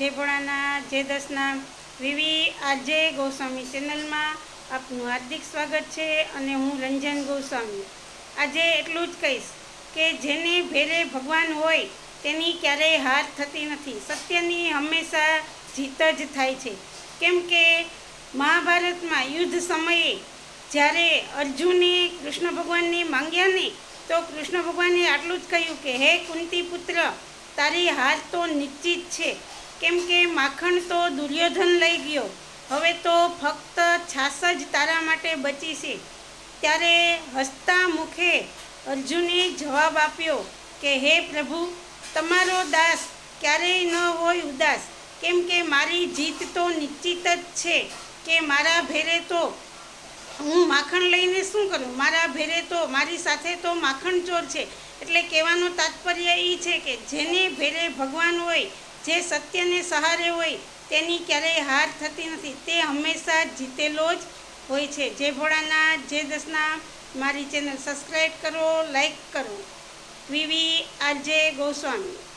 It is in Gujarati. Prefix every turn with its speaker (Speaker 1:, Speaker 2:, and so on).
Speaker 1: જય ભોળાના જે દસના વિવી આજે ગોસ્વામી ચેનલમાં આપનું હાર્દિક સ્વાગત છે અને હું રંજન ગોસ્વામી. આજે એટલું જ કહીશ કે જેને ભેરે ભગવાન હોય તેની ક્યારેય હાર થતી નથી. સત્યની હંમેશા જીત જ થાય છે. કેમ કે મહાભારતમાં યુદ્ધ સમયે જ્યારે અર્જુને કૃષ્ણ ભગવાનને માંગ્યા ને, તો કૃષ્ણ ભગવાને આટલું જ કહ્યું કે, હે કુંતી પુત્ર તારી હાર તો નિશ્ચિત છે. કેમ કે માખણ તો દુર્યોધન લઈ ગયો. હવે તો ફક્ત છાસ જ તારા માટે બચી છે. ત્યારે હસતા મુખે અર્જુને જવાબ આપ્યો કે, હે પ્રભુ, તમારો દાસ ક્યારેય ન હોય ઉદાસ. કેમ કે મારી જીત તો નિશ્ચિત જ છે કે મારા ભેરે તો હું માખણ લઈને શું કરું? મારા ભેરે તો, મારી સાથે તો માખણ ચોર છે. એટલે કહેવાનો તાત્પર્ય એ છે કે, જેને ભેરે ભગવાન હોય જે સત્યને સહારે હોય તેની ક્યારેય હાર થતી નથી. તે હંમેશા જીતેલો જ હોય છે. જે ભોળાના, જે દસના, મારી ચેનલ સબસ્ક્રાઈબ કરો લાઈક કરો. વિવી આરજે ગોસ્વામી.